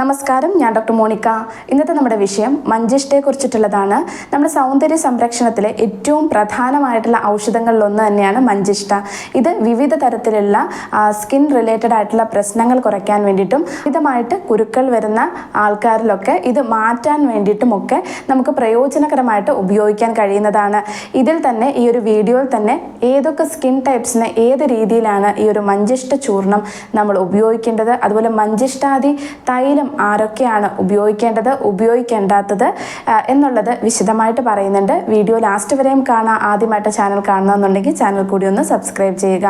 നമസ്കാരം ഞാൻ doctor Monica. ഇന്നത്തെ നമ്മുടെ വിഷയം മഞ്ചിഷ്ടയെ കുറിച്ചിട്ടുള്ളതാണ് നമ്മുടെ സൗന്ദര്യ സംരക്ഷണത്തിലെ ഏറ്റവും പ്രധാനമായിട്ടുള്ള ഔഷധങ്ങളിലൊന്ന് തന്നെയാണ് മഞ്ചിഷ്ട. ഇത് വിവിധ തരത്തിലുള്ള സ്കിൻ റിലേറ്റഡ് ആയിട്ടുള്ള പ്രശ്നങ്ങൾ കുറയ്ക്കാൻ വേണ്ടിയിട്ടും ഇതുമായിട്ട് കുരുക്കൾ വരുന്ന ആൾക്കാരിലൊക്കെ ഇത് മാറ്റാൻ വേണ്ടിയിട്ടുമൊക്കെ നമുക്ക് പ്രയോജനകരമായിട്ട് ഉപയോഗിക്കാൻ കഴിയുന്നതാണ്. ഇതിൽ തന്നെ ഈ ഒരു വീഡിയോയിൽ തന്നെ ഏതൊക്കെ സ്കിൻ ടൈപ്സിന് ഏത് രീതിയിലാണ് ഈ ഒരു മഞ്ചിഷ്ട ചൂർണം നമ്മൾ ഉപയോഗിക്കേണ്ടത് അതുപോലെ മഞ്ചിഷ്ടാദി തൈലം ആരൊക്കെയാണ് ഉപയോഗിക്കേണ്ടത് ഉപയോഗിക്കേണ്ടാത്തത് എന്നുള്ളത് വിശദമായിട്ട് പറയുന്നുണ്ട്. വീഡിയോ ലാസ്റ്റ് വരെയും കാണാം ആദ്യമായിട്ട് ചാനൽ കാണണമെന്നുണ്ടെങ്കിൽ ചാനൽ കൂടി ഒന്ന് സബ്സ്ക്രൈബ് ചെയ്യുക.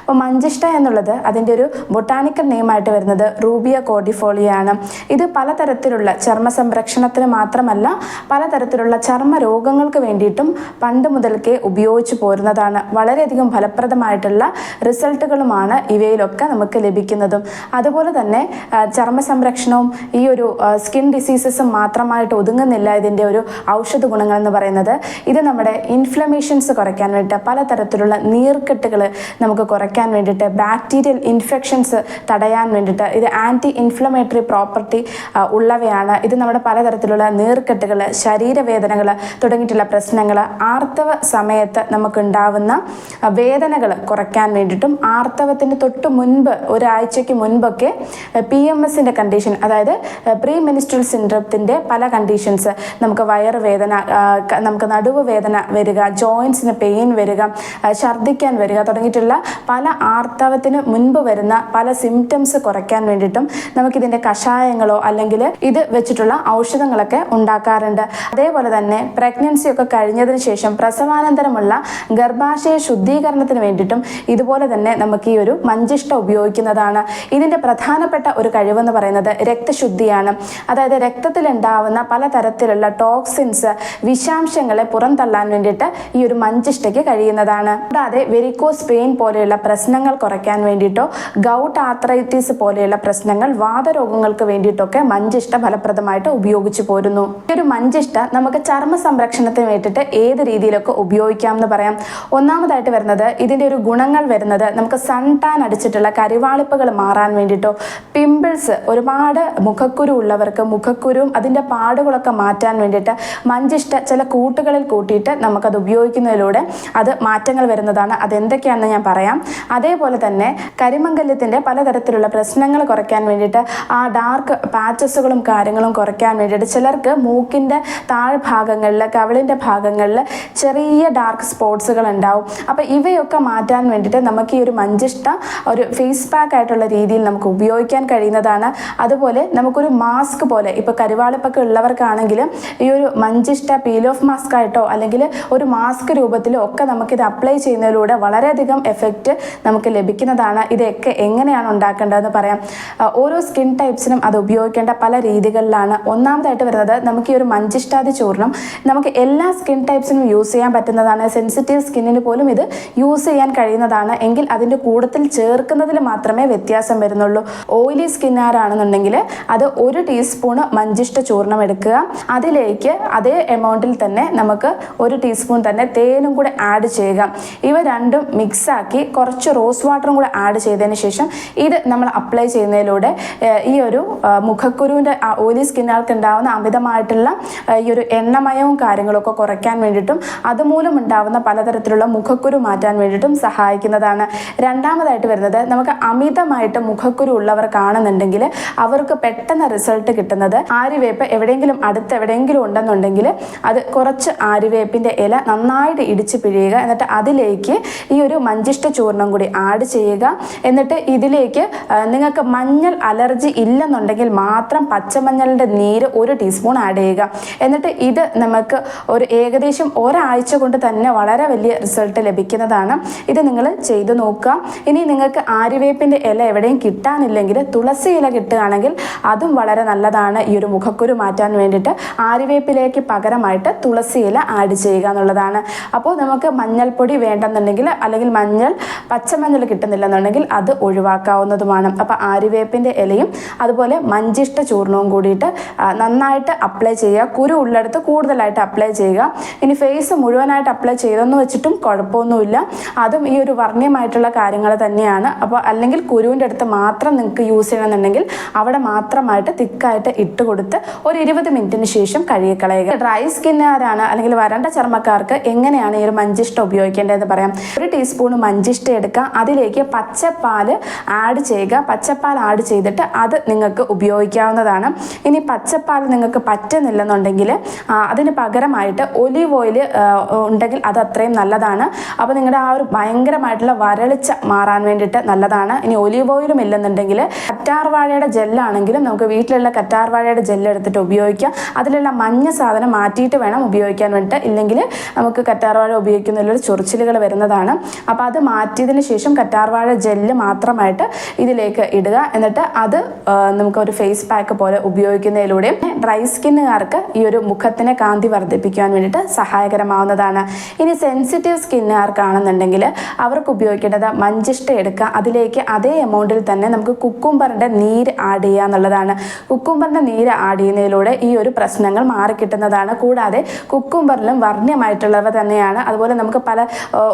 അപ്പോൾ മഞ്ചിഷ്ട എന്നുള്ളത് അതിന്റെ ഒരു ബൊട്ടാണിക്കൽ നെയിമായിട്ട് വരുന്നത് റൂബിയ കോഡിഫോളിയാണ് ഇത് പലതരത്തിലുള്ള ചർമ്മ സംരക്ഷണത്തിന് മാത്രമല്ല പലതരത്തിലുള്ള ചർമ്മ രോഗങ്ങൾക്ക് വേണ്ടിയിട്ടും പണ്ട് മുതൽക്കേ ഉപയോഗിച്ചു പോരുന്നതാണ്. വളരെയധികം ഫലപ്രദമായിട്ടുള്ള റിസൾട്ടുകളുമാണ് ഇവയിലൊക്കെ നമുക്ക് ലഭിക്കുന്നതും. അതുപോലെ തന്നെ ചർമ്മ സംരക്ഷണവും ഈ ഒരു സ്കിൻ ഡിസീസസ് മാത്രമായിട്ട് ഒതുങ്ങുന്നില്ല ഇതിന്റെ ഒരു ഔഷധ ഗുണങ്ങൾ എന്ന് പറയുന്നത്. ഇത് നമ്മുടെ ഇൻഫ്ലമേഷൻസ് കുറയ്ക്കാൻ വേണ്ടിയിട്ട് പലതരത്തിലുള്ള നീർക്കെട്ടുകൾ നമുക്ക് കുറയ്ക്കാൻ വേണ്ടിയിട്ട് ബാക്ടീരിയൽ ഇൻഫെക്ഷൻസ് തടയാൻ വേണ്ടിയിട്ട് ഇത് ആന്റി ഇൻഫ്ലമേറ്ററി പ്രോപ്പർട്ടി ഉള്ളവയാണ്. ഇത് നമ്മുടെ പലതരത്തിലുള്ള നീർക്കെട്ടുകൾ ശരീരവേദനകൾ തുടങ്ങിയിട്ടുള്ള പ്രശ്നങ്ങൾ ആർത്തവ സമയത്ത് നമുക്കുണ്ടാവുന്ന വേദനകൾ കുറയ്ക്കാൻ വേണ്ടിയിട്ടും ആർത്തവത്തിന് തൊട്ട് മുൻപ് ഒരാഴ്ചയ്ക്ക് മുൻപൊക്കെ പി എം എസിന്റെ കണ്ടീഷൻ അതായത് പ്രീ മിനിസ്ട്രൽ സിൻഡ്രത്തിന്റെ പല കണ്ടീഷൻസ് നമുക്ക് വയറുവേദന വേദന നമുക്ക് നടുവ് വേദന വരിക ജോയിൻസിന് പെയിൻ വരിക ഛർദ്ദിക്കാൻ വരിക തുടങ്ങിയിട്ടുള്ള പല ആർത്തവത്തിന് മുൻപ് വരുന്ന പല സിംറ്റംസ് കുറയ്ക്കാൻ വേണ്ടിയിട്ടും നമുക്കിതിന്റെ കഷായങ്ങളോ അല്ലെങ്കിൽ ഇത് വെച്ചിട്ടുള്ള ഔഷധങ്ങളൊക്കെ ഉണ്ടാക്കാറുണ്ട്. അതേപോലെ തന്നെ പ്രഗ്നൻസി ഒക്കെ കഴിഞ്ഞതിന് ശേഷം പ്രസവാനന്തരമുള്ള ഗർഭാശയ ശുദ്ധീകരണത്തിന് വേണ്ടിയിട്ടും ഇതുപോലെ തന്നെ നമുക്ക് ഈ ഒരു മഞ്ചിഷ്ട ഉപയോഗിക്കുന്നതാണ്. ഇതിന്റെ പ്രധാനപ്പെട്ട ഒരു കഴിവെന്ന് പറയുന്നത് രക്തശുദ്ധിയാണ്. അതായത് രക്തത്തിൽ ഉണ്ടാവുന്ന പലതരത്തിലുള്ള ടോക്സിൻസ് വിഷാംശങ്ങളെ പുറന്തള്ളാൻ വേണ്ടിയിട്ട് ഈ ഒരു മഞ്ചിഷ്ടയ്ക്ക് കഴിയുന്നതാണ്. കൂടാതെ വെരിക്കോസ് പെയിൻ പോലെയുള്ള പ്രശ്നങ്ങൾ കുറയ്ക്കാൻ വേണ്ടിയിട്ടോ ഗൗട്ട് ആത്രൈറ്റിസ് പോലെയുള്ള പ്രശ്നങ്ങൾ വാതരോഗങ്ങൾക്ക് വേണ്ടിയിട്ടൊക്കെ മഞ്ചിഷ്ട ഫലപ്രദമായിട്ട് ഉപയോഗിച്ചു പോരുന്നു. ഈ ഒരു മഞ്ചിഷ്ട നമുക്ക് ചർമ്മ സംരക്ഷണത്തിന് വേണ്ടിയിട്ട് ഏത് രീതിയിലൊക്കെ ഉപയോഗിക്കാം എന്ന് പറയാം. ഒന്നാമതായിട്ട് വരുന്നത് ഇതിന്റെ ഒരു ഗുണങ്ങൾ വരുന്നത് നമുക്ക് സൺ ടാൻ അടിച്ചിട്ടുള്ള കരിവാളിപ്പുകൾ മാറാൻ വേണ്ടിയിട്ടോ പിമ്പിൾസ് ഒരുപാട് മുഖക്കുരു ഉള്ളവർക്ക് മുഖക്കുരുവും അതിന്റെ പാടുകളൊക്കെ മാറ്റാൻ വേണ്ടിയിട്ട് മഞ്ചിഷ്ട ചില കൂട്ടുകളിൽ കൂട്ടിയിട്ട് നമുക്കത് ഉപയോഗിക്കുന്നതിലൂടെ അത് മാറ്റങ്ങൾ വരുന്നതാണ്. അതെന്തൊക്കെയാണെന്ന് ഞാൻ പറയാം. അതേപോലെ തന്നെ കരിമംഗല്യത്തിന്റെ പലതരത്തിലുള്ള പ്രശ്നങ്ങൾ കുറയ്ക്കാൻ വേണ്ടിയിട്ട് ആ ഡാർക്ക് പാച്ചസുകളും കാര്യങ്ങളും കുറയ്ക്കാൻ വേണ്ടിയിട്ട് ചിലർക്ക് മൂക്കിന്റെ താഴ്ഭാഗങ്ങളിൽ കവിളിന്റെ ഭാഗങ്ങളിൽ ചെറിയ ഡാർക്ക് സ്പോട്സുകൾ ഉണ്ടാവും. അപ്പോൾ ഇവയൊക്കെ മാറ്റാൻ വേണ്ടിയിട്ട് നമുക്ക് ഈ ഒരു മഞ്ചിഷ്ട ഒരു ഫേസ് പാക്ക് ആയിട്ടുള്ള രീതിയിൽ നമുക്ക് ഉപയോഗിക്കാൻ കഴിയുന്നതാണ്. അതുപോലെ നമുക്കൊരു മാസ്ക് പോലെ. ഇപ്പോൾ കരുവാളിപ്പൊക്കെ ഉള്ളവർക്കാണെങ്കിൽ ഈ ഒരു മഞ്ചിഷ്ട പീൽ ഓഫ് മാസ്ക് ആയിട്ടോ അല്ലെങ്കിൽ ഒരു മാസ്ക് രൂപത്തിലോ ഒക്കെ നമുക്കിത് അപ്ലൈ ചെയ്യുന്നതിലൂടെ വളരെയധികം എഫക്റ്റ് നമുക്ക് ലഭിക്കുന്നതാണ്. ഇതൊക്കെ എങ്ങനെയാണ് ഉണ്ടാക്കേണ്ടതെന്ന് പറയാം. ഓരോ സ്കിൻ ടൈപ്സിനും അത് ഉപയോഗിക്കേണ്ട പല രീതികളിലാണ്. ഒന്നാമതായിട്ട് വരുന്നത് നമുക്ക് ഈ ഒരു മഞ്ചിഷ്ടാതി ചൂർണം നമുക്ക് എല്ലാ സ്കിൻ ടൈപ്സിനും യൂസ് ചെയ്യാൻ പറ്റുന്നതാണ്. സെൻസിറ്റീവ് സ്കിന്നിന് പോലും ഇത് യൂസ് ചെയ്യാൻ കഴിയുന്നതാണ്. എങ്കിൽ അതിന്റെ കൂടുതൽ ചേർക്കുന്നതിൽ മാത്രമേ വ്യത്യാസം വരുന്നുള്ളൂ. ഓയിലി സ്കിന്നാരാണെന്നുണ്ടെങ്കിൽ അത് ഒരു ടീസ്പൂണ് മഞ്ചിഷ്ട ചൂർണം എടുക്കുക. അതിലേക്ക് അതേ എമൗണ്ടിൽ തന്നെ നമുക്ക് ഒരു ടീസ്പൂൺ തന്നെ തേനും കൂടെ ആഡ് ചെയ്യുക. ഇവ രണ്ടും മിക്സാക്കി കുറച്ച് റോസ് വാട്ടറും കൂടെ ആഡ് ചെയ്തതിന് ശേഷം ഇത് നമ്മൾ അപ്ലൈ ചെയ്യുന്നതിലൂടെ ഈ ഒരു മുഖക്കുരുവിന്റെ ഓയിലി സ്കിന്നുകൾക്ക് ഉണ്ടാവുന്ന അമിതമായിട്ടുള്ള ഈ ഒരു എണ്ണമയവും കാര്യങ്ങളൊക്കെ കുറയ്ക്കാൻ വേണ്ടിയിട്ടും അതുമൂലം ഉണ്ടാവുന്ന പലതരത്തിലുള്ള മുഖക്കുരു മാറ്റാൻ വേണ്ടിയിട്ടും സഹായിക്കുന്നതാണ്. രണ്ടാമതായിട്ട് വരുന്നത് നമുക്ക് അമിതമായിട്ട് മുഖക്കുരു ഉള്ളവർക്കാണെന്നുണ്ടെങ്കിൽ അവർക്ക് പെട്ടെന്ന് റിസൾട്ട് കിട്ടുന്നത് ആര്യവേപ്പ് എവിടെയെങ്കിലും അടുത്ത് എവിടെയെങ്കിലും ഉണ്ടെന്നുണ്ടെങ്കിൽ അത് കുറച്ച് ആര്യവേപ്പിന്റെ ഇല നന്നായിട്ട് ഇടിച്ച് പിഴിയുക. എന്നിട്ട് അതിലേക്ക് ഈ ഒരു മഞ്ചിഷ്ട ചൂർണം കൂടി ആഡ് ചെയ്യുക. എന്നിട്ട് ഇതിലേക്ക് നിങ്ങൾക്ക് മഞ്ഞൾ അലർജി ഇല്ലെന്നുണ്ടെങ്കിൽ മാത്രം പച്ചമഞ്ഞളിന്റെ നീര് ഒരു ടീസ്പൂൺ ആഡ് ചെയ്യുക. എന്നിട്ട് ഇത് നമുക്ക് ഒരു ഏകദേശം ഒരാഴ്ച കൊണ്ട് തന്നെ വളരെ വലിയ റിസൾട്ട് ലഭിക്കുന്നതാണ്. ഇത് നിങ്ങൾ ചെയ്തു നോക്കുക. ഇനി നിങ്ങൾക്ക് ആര്യവേപ്പിന്റെ ഇല എവിടെയും കിട്ടാനില്ലെങ്കിൽ തുളസി ഇല കിട്ടുകയാണെങ്കിൽ അതും വളരെ നല്ലതാണ് ഈ ഒരു മുഖക്കുരു മാറ്റാൻ വേണ്ടിയിട്ട് ആര്യവേപ്പിലേക്ക് പകരമായിട്ട് തുളസി ഇല ആഡ് ചെയ്യുക എന്നുള്ളതാണ്. അപ്പോൾ നമുക്ക് മഞ്ഞൾപ്പൊടി വേണ്ടെന്നുണ്ടെങ്കിൽ അല്ലെങ്കിൽ മഞ്ഞൾ പച്ചമഞ്ഞൾ കിട്ടുന്നില്ലെന്നുണ്ടെങ്കിൽ അത് ഒഴിവാക്കാവുന്നതുമാണ്. അപ്പോൾ ആര്യവേപ്പിന്റെ ഇലയും അതുപോലെ മഞ്ചിഷ്ട ചൂർണവും കൂടിയിട്ട് നന്നായിട്ട് അപ്ലൈ ചെയ്യുക. കുരു ഉള്ളിടത്ത് കൂടുതലായിട്ട് അപ്ലൈ ചെയ്യുക. ഇനി ഫേസ് മുഴുവനായിട്ട് അപ്ലൈ ചെയ്തെന്ന് വെച്ചിട്ടും കുഴപ്പമൊന്നുമില്ല. അതും ഈ ഒരു വർണ്യമായിട്ടുള്ള കാര്യങ്ങൾ തന്നെയാണ്. അപ്പോൾ അല്ലെങ്കിൽ കുരുവിന്റെ അടുത്ത് മാത്രം നിങ്ങൾക്ക് യൂസ് ചെയ്യണമെന്നുണ്ടെങ്കിൽ അവിടെ മാത്രമായിട്ട് തിക്കായിട്ട് ഇട്ട് കൊടുത്ത് ഒരു ഇരുപത് മിനിറ്റിന് ശേഷം കഴുകിക്കളയുക. ഡ്രൈ സ്കിന്നുകാരാണ് അല്ലെങ്കിൽ വരണ്ട ചർമ്മക്കാർക്ക് എങ്ങനെയാണ് ഈ ഒരു മഞ്ചിഷ്ട ഉപയോഗിക്കേണ്ടതെന്ന് പറയാം. ഒരു ടീസ്പൂൺ മഞ്ചിഷ്ട എടുക്കുക. അതിലേക്ക് പച്ചപ്പാൽ ആഡ് ചെയ്യുക. പച്ചപ്പാൽ ആഡ് ചെയ്തിട്ട് അത് നിങ്ങൾക്ക് ഉപയോഗിക്കാവുന്നതാണ്. ഇനി പച്ചപ്പാൽ നിങ്ങൾക്ക് പറ്റുന്നില്ലെന്നുണ്ടെങ്കിൽ അതിന് പകരമായിട്ട് ഒലിവ് ഓയിൽ ഉണ്ടെങ്കിൽ അത് അത്രയും നല്ലതാണ്. അപ്പോൾ നിങ്ങളുടെ ആ ഒരു ഭയങ്കരമായിട്ടുള്ള വരളിച്ച മാറാൻ വേണ്ടിയിട്ട് നല്ലതാണ്. ഇനി ഒലിവ് ഓയിലും ഇല്ലെന്നുണ്ടെങ്കിൽ കറ്റാർ വാഴയുടെ ജെല്ലാണെങ്കിലും നമുക്ക് വീട്ടിലുള്ള കറ്റാർവാഴയുടെ ജെല്ലെടുത്തിട്ട് ഉപയോഗിക്കാം. അതിലുള്ള മഞ്ഞ സാധനം മാറ്റിയിട്ട് വേണം ഉപയോഗിക്കാൻ വേണ്ടിയിട്ട്. ഇല്ലെങ്കിൽ നമുക്ക് കറ്റാർവാഴ ഉപയോഗിക്കുന്നതിലൊരു ചൊറിച്ചിലുകൾ വരുന്നതാണ്. അപ്പോൾ അത് മാറ്റിയതിന് ശേഷം കറ്റാർവാഴ ജെല്ല് മാത്രമായിട്ട് ഇതിലേക്ക് ഇടുക. എന്നിട്ട് അത് നമുക്ക് ഒരു ഫേസ് പാക്ക് പോലെ ഉപയോഗിക്കുന്നതിലൂടെ ഡ്രൈ സ്കിന്നുകാർക്ക് ഈ ഒരു മുഖത്തിനെ കാന്തി വർദ്ധിപ്പിക്കാൻ വേണ്ടിയിട്ട് സഹായകരമാവുന്നതാണ്. ഇനി സെൻസിറ്റീവ് സ്കിന്നുകാർക്കാണെന്നുണ്ടെങ്കിൽ അവർക്ക് ഉപയോഗിക്കേണ്ടത് മഞ്ചിഷ്ട എടുക്കുക. അതിലേക്ക് അതേ എമൗണ്ടിൽ തന്നെ നമുക്ക് കുക്കുംബറിന്റെ നീര് ആഡ് ചെയ്യുക എന്നുള്ളതാണ്. കുക്കുംബറിന്റെ നീര് ആടിയുന്നതിലൂടെ ഈ ഒരു പ്രശ്നങ്ങൾ മാറിക്കിട്ടുന്നതാണ് കൂടാതെ കുക്കുംബറിലും വർണ്യമായിട്ടുള്ളവ തന്നെയാണ്. അതുപോലെ നമുക്ക് പല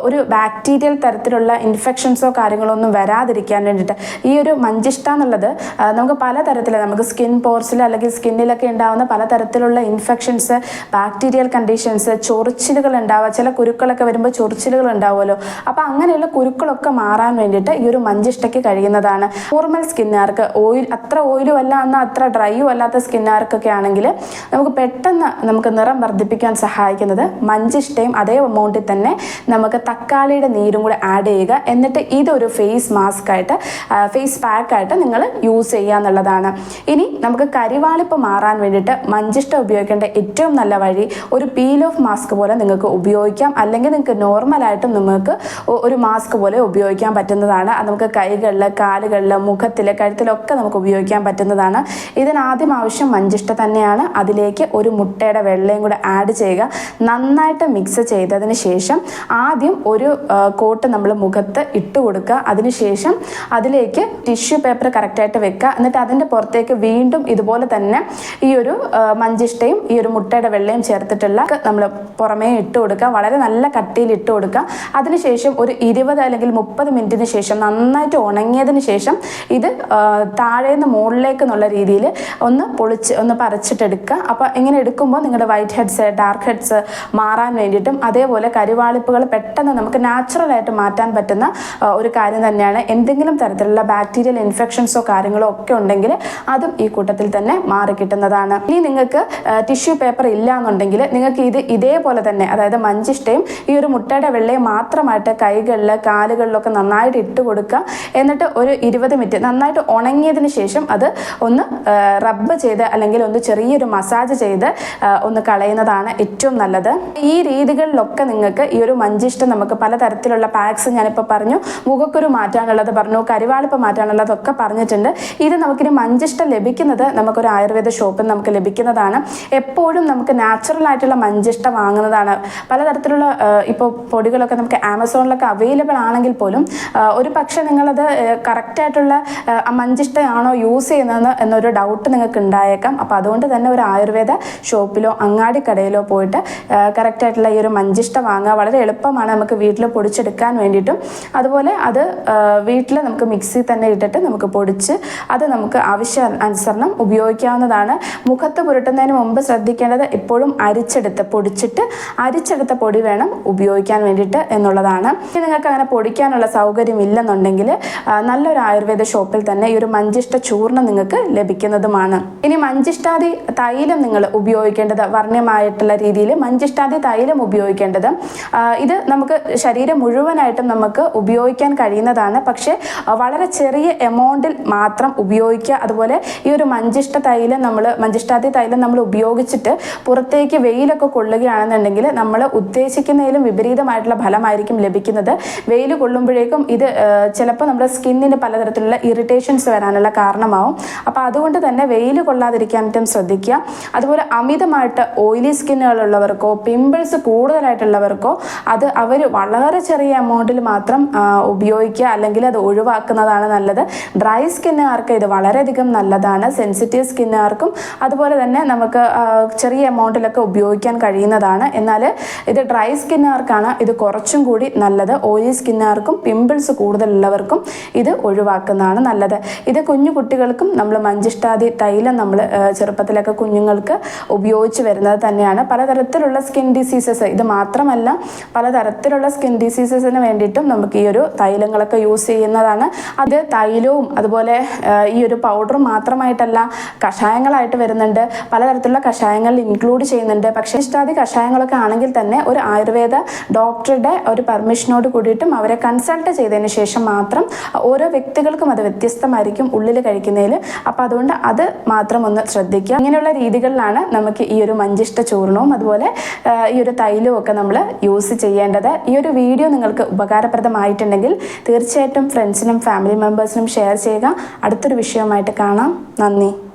ഒരു ബാക്ടീരിയൽ തരത്തിലുള്ള ഇൻഫെക്ഷൻസോ കാര്യങ്ങളോ ഒന്നും വരാതിരിക്കാൻ വേണ്ടിയിട്ട് ഈ ഒരു മഞ്ചിഷ്ട എന്നുള്ളത് നമുക്ക് പലതരത്തിൽ നമുക്ക് സ്കിൻ പോർസിൽ അല്ലെങ്കിൽ സ്കിന്നിലൊക്കെ ഉണ്ടാകുന്ന പലതരത്തിലുള്ള ഇൻഫെക്ഷൻസ് ബാക്ടീരിയൽ കണ്ടീഷൻസ് ചൊറിച്ചിലുകൾ ഉണ്ടാവുക ചില കുരുക്കളൊക്കെ വരുമ്പോൾ ചൊറിച്ചിലുകൾ ഉണ്ടാവുമല്ലോ. അപ്പോൾ അങ്ങനെയുള്ള കുരുക്കളൊക്കെ മാറാൻ വേണ്ടിയിട്ട് ഈ ഒരു മഞ്ചിഷ്ടയ്ക്ക് കഴിയുന്നതാണ്. നോർമൽ സ്കിന്നുകാർക്ക് ഓയിൽ അത്ര ഓയിലും അല്ല എന്നാൽ അത്ര ഡ്രൈയും അല്ലാത്ത സ്കിന്നുകാർക്കൊക്കെ ആണെങ്കിൽ നമുക്ക് പെട്ടെന്ന് നമുക്ക് നിറം വർദ്ധിപ്പിക്കാൻ സഹായിക്കുന്നത് മഞ്ചിഷ്ടയും അതേ എമൗണ്ടിൽ തന്നെ നമുക്ക് തക്കാളിയുടെ നീരും കൂടെ ആഡ് ചെയ്യുക. എന്നിട്ട് ഇതൊരു ഫേസ് മാസ്ക് ആയിട്ട് ഫേസ് പാക്കായിട്ട് നിങ്ങൾ യൂസ് ചെയ്യുക എന്നുള്ളതാണ്. ഇനി നമുക്ക് കരിവാളിപ്പ് മാറാൻ വേണ്ടിയിട്ട് മഞ്ചിഷ്ട ഉപയോഗിക്കേണ്ട ഏറ്റവും നല്ല വഴി ഒരു പീൽ ഓഫ് മാസ്ക് പോലെ നിങ്ങൾക്ക് ഉപയോഗിക്കാം. അല്ലെങ്കിൽ നിങ്ങൾക്ക് നോർമലായിട്ടും നിങ്ങൾക്ക് ഒരു മാസ്ക് പോലെ ഉപയോഗിക്കാൻ പറ്റുന്നതാണ്. അത് നമുക്ക് കൈകളിൽ കാലുകളിൽ മുഖത്തിൽ കഴുത്തിലൊക്കെ നമുക്ക് ഉപയോഗിക്കാൻ പറ്റുന്നതാണ്. ഇതിനാദ്യം ആവശ്യം മഞ്ചിഷ്ട തന്നെയാണ്. അതിലേക്ക് ഒരു മുട്ടയുടെ വെള്ളയും കൂടെ ആഡ് ചെയ്യുക. നന്നായിട്ട് മിക്സ് ചെയ്തതിന് ശേഷം ആദ്യം ഒരു കോട്ട് നമ്മൾ മുഖത്ത് ഇട്ട് കൊടുക്കുക. അതിനുശേഷം അതിലേക്ക് ടിഷ്യൂ പേപ്പർ കറക്റ്റായിട്ട് വെക്കുക. എന്നിട്ട് അതിന്റെ പുറത്തേക്ക് വീണ്ടും ഇതുപോലെ തന്നെ ഈ ഒരു മഞ്ചിഷ്ടയും ഈ ഒരു മുട്ടയുടെ വെള്ളയും ചേർത്തിട്ടുള്ള നമ്മൾ പുറമേ ഇട്ട് കൊടുക്കുക. വളരെ നല്ല കട്ടിയിൽ ഇട്ട് കൊടുക്കുക. അതിനുശേഷം ഒരു ഇരുപത് അല്ലെങ്കിൽ മുപ്പത് മിനിറ്റിന് ശേഷം നന്നായിട്ട് ഉണങ്ങിയതിന് ശേഷം ഇത് താഴേന്ന് മുകളിലേക്ക് എന്നുള്ള രീതിയിൽ ഒന്ന് പൊളിച്ച് ഒന്ന് പറിച്ചിട്ടെടുക്കുക അപ്പോൾ ഇങ്ങനെ എടുക്കുമ്പോൾ നിങ്ങളുടെ വൈറ്റ് ഹെഡ്സ് ഡാർക്ക് ഹെഡ്സ് മാറാൻ വേണ്ടിയിട്ടും അതേപോലെ കരുവാളിപ്പുകൾ പെട്ടെന്ന് നമുക്ക് നാച്ചുറലായിട്ട് മാറ്റാൻ പറ്റുന്ന ഒരു കാര്യം തന്നെയാണ്. എന്തെങ്കിലും തരത്തിലുള്ള ബാക്ടീരിയൽ ഇൻഫെക്ഷൻസോ കാര്യങ്ങളോ ഒക്കെ ഉണ്ടെങ്കിൽ അതും ഈ കൂട്ടത്തിൽ തന്നെ മാറി കിട്ടുന്നതാണ്. ഇനി നിങ്ങൾക്ക് ടിഷ്യൂ പേപ്പർ ഇല്ല എന്നുണ്ടെങ്കിൽ നിങ്ങൾക്ക് ഇത് ഇതേപോലെ തന്നെ അതായത് മഞ്ചിഷ്ടയും ഈ ഒരു മുട്ടയുടെ വെള്ളയും മാത്രമായിട്ട് കൈകളിൽ കാലുകളിലൊക്കെ നന്നായിട്ട് ഇട്ട് കൊടുക്കുക. എന്നിട്ട് ഒരു ഇരുപത് മിനിറ്റ് നന്നായിട്ട് ഉണങ്ങിയതിന് ശേഷം അത് ഒന്ന് റബ്ബ് ചെയ്ത് അല്ലെങ്കിൽ ഒന്ന് ചെറിയൊരു മസാജ് ചെയ്ത് ഒന്ന് കളയുന്നതാണ് ഏറ്റവും നല്ലത്. ഈ രീതികളിലൊക്കെ നിങ്ങൾക്ക് ഈ ഒരു മഞ്ചിഷ്ടം നമുക്ക് പലതരത്തിലുള്ള പാക്സ് ഞാനിപ്പോൾ പറഞ്ഞു മുഖക്കുരു മാറ്റാനുള്ളത് പറഞ്ഞു കരിവാളിപ്പ് മാറ്റാനുള്ളതൊക്കെ പറഞ്ഞിട്ടുണ്ട്. ഇത് നമുക്കിനി മഞ്ചിഷ്ടം ലഭിക്കുന്നത് നമുക്കൊരു ആയുർവേദ ഷോപ്പിൽ നമുക്ക് ലഭിക്കുന്നതാണ്. എപ്പോഴും നമുക്ക് നാച്ചുറൽ ആയിട്ടുള്ള മഞ്ചിഷ്ട വാങ്ങുന്നതാണ്. പലതരത്തിലുള്ള ഇപ്പോൾ പൊടികളൊക്കെ നമുക്ക് ആമസോണിലൊക്കെ അവൈലബിൾ ആണെങ്കിൽ പോലും ഒരു പക്ഷേ നിങ്ങളത് കറക്റ്റായിട്ടുള്ള മഞ്ചിഷ്ടയാണോ യൂസ് ചെയ്യുന്നതെന്ന് എന്നൊരു ഡൗട്ട് നിങ്ങൾക്ക് ഉണ്ടായേക്കാം അപ്പോൾ അതുകൊണ്ട് തന്നെ ഒരു ആയുർവേദ ഷോപ്പിലോ അങ്ങാടി കടയിലോ പോയിട്ട് കറക്റ്റായിട്ടുള്ള ഈ ഒരു മഞ്ചിഷ്ട വാങ്ങുക വളരെ എളുപ്പമാണ് നമുക്ക് വീട്ടിൽ പൊടിച്ചെടുക്കാൻ വേണ്ടിയിട്ടും. അതുപോലെ അത് വീട്ടിൽ നമുക്ക് മിക്സി തന്നെ ഇട്ടിട്ട് നമുക്ക് പൊടിച്ച് അത് നമുക്ക് ആവശ്യ അനുസരണം ഉപയോഗിക്കാവുന്നതാണ്. മുഖത്ത് പുരട്ടുന്നതിന് മുമ്പ് ശ്രദ്ധിക്കേണ്ടത് എപ്പോഴും അരിച്ചെടുത്ത് പൊടിച്ചിട്ട് അരിച്ചെടുത്ത പൊടി വേണം ഉപയോഗിക്കാൻ വേണ്ടിയിട്ട് എന്നുള്ളതാണ്. ഇനി നിങ്ങൾക്ക് അങ്ങനെ പൊടിക്കാനുള്ള സൗകര്യം ഇല്ലെന്നുണ്ടെങ്കിൽ നല്ലൊരു ആയുർവേദ ഷോപ്പിൽ തന്നെ ഈ ഒരു മഞ്ചിഷ്ട ചൂർണം നിങ്ങൾക്ക് ലഭിക്കുന്നതുമാണ്. ഇനി മഞ്ചിഷ്ടാതി തൈലം നിങ്ങൾ ഉപയോഗിക്കേണ്ടത് വർണ്യമായിട്ടുള്ള രീതിയിൽ മഞ്ചിഷ്ടാതി തൈലം ഉപയോഗിക്കേണ്ടത്. ഇത് നമുക്ക് ശരീരം മുഴുവനായിട്ടും നമുക്ക് ഉപയോഗിക്കാൻ കഴിയുന്നതാണ്. പക്ഷേ വളരെ ചെറിയ എമൗണ്ടിൽ മാത്രം ഉപയോഗിക്കുക. അതുപോലെ ഈ ഒരു മഞ്ചിഷ്ട തൈലം നമ്മൾ മഞ്ചിഷ്ടാതി തൈലം നമ്മൾ ഉപയോഗിച്ചിട്ട് പുറത്തേക്ക് വെയിലൊക്കെ കൊള്ളുകയാണെന്നുണ്ടെങ്കിൽ നമ്മൾ ഉദ്ദേശിക്കുന്നതിലും വിപരീതമായിട്ടുള്ള ഫലമായിരിക്കും ലഭിക്കുന്നത്. വെയിൽ കൊള്ളുമ്പോഴേക്കും ഇത് ചിലപ്പോൾ നമ്മുടെ സ്കിന്നിന് പലതരത്തിലുള്ള ഇറിറ്റേഷൻസ് വരാനുള്ള കാരണമാവും. അപ്പോൾ അതുകൊണ്ട് തന്നെ വെയിൽ കൊള്ളാതിരിക്കാനായിട്ടും ശ്രദ്ധിക്കുക. അതുപോലെ അമിതമായിട്ട് ഓയിലി സ്കിന്നുകളുള്ളവർക്കോ പിമ്പിൾസ് കൂടുതലായിട്ടുള്ളവർക്കോ അത് അവർ വളരെ ചെറിയ എമൗണ്ടിൽ മാത്രം ഉപയോഗിക്കുക. അല്ലെങ്കിൽ അത് ഒഴിവാക്കുന്നതാണ് നല്ലത്. ഡ്രൈ സ്കിന്നുകാർക്ക് ഇത് വളരെയധികം നല്ലതാണ്. സെൻസിറ്റീവ് സ്കിന്നുകാർക്കും അതുപോലെ തന്നെ നമുക്ക് ചെറിയ എമൗണ്ടിലൊക്കെ ഉപയോഗിക്കാൻ കഴിയുന്നതാണ്. എന്നാൽ ഇത് ഡ്രൈ സ്കിന്നുകാർക്കാണ് ഇത് കുറച്ചും കൂടി നല്ലത്. ഓയിലി സ്കിന്നുകാർക്കും പിമ്പിൾസ് കൂടുതലുള്ളവർക്കും ഇത് ഒഴിവാക്കുന്നതാണ് നല്ലത്. ഇത് കുഞ്ഞു കുട്ടികൾക്കും കുഞ്ഞുങ്ങൾക്കും നമ്മൾ മഞ്ചിഷ്ടാദി തൈലം നമ്മൾ ചെറുപ്പത്തിലൊക്കെ കുഞ്ഞുങ്ങൾക്ക് ഉപയോഗിച്ച് വരുന്നത് തന്നെയാണ്. പലതരത്തിലുള്ള സ്കിൻ ഡിസീസസ് ഇത് മാത്രമല്ല പലതരത്തിലുള്ള സ്കിൻ ഡിസീസസിന് വേണ്ടിയിട്ടും നമുക്ക് ഈ ഒരു തൈലങ്ങളൊക്കെ യൂസ് ചെയ്യുന്നതാണ്. അത് തൈലവും അതുപോലെ ഈ ഒരു പൗഡറും മാത്രമായിട്ടല്ല കഷായങ്ങളായിട്ട് വരുന്നുണ്ട്. പലതരത്തിലുള്ള കഷായങ്ങൾ ഇൻക്ലൂഡ് ചെയ്യുന്നുണ്ട്. പക്ഷേ ഇഷ്ടാദി കഷായങ്ങളൊക്കെ ആണെങ്കിൽ തന്നെ ഒരു ആയുർവേദ ഡോക്ടറുടെ ഒരു പെർമിഷനോട് കൂടിയിട്ടും അവരെ കൺസൾട്ട് ചെയ്തതിന് ശേഷം മാത്രം ഓരോ വ്യക്തികൾക്കും അത് വ്യത്യസ്തമായിരിക്കും ഉള്ളിൽ കഴിക്കുന്നതിൽ. അപ്പോൾ അതുകൊണ്ട് അത് മാത്രം ഒന്ന് ശ്രദ്ധിക്കുക. ഇങ്ങനെയുള്ള രീതികളിലാണ് നമുക്ക് ഈ ഒരു മഞ്ചിഷ്ട ചൂർണവും അതുപോലെ ഈ ഒരു തൈലവും ഒക്കെ നമ്മൾ യൂസ് ചെയ്യേണ്ടത്. ഈ ഒരു വീഡിയോ നിങ്ങൾക്ക് ഉപകാരപ്രദമായിട്ടുണ്ടെങ്കിൽ തീർച്ചയായിട്ടും ഫ്രണ്ട്സിനും ഫാമിലി മെമ്പേഴ്സിനും ഷെയർ ചെയ്യുക. അടുത്തൊരു വിഷയവുമായിട്ട് കാണാം. നന്ദി.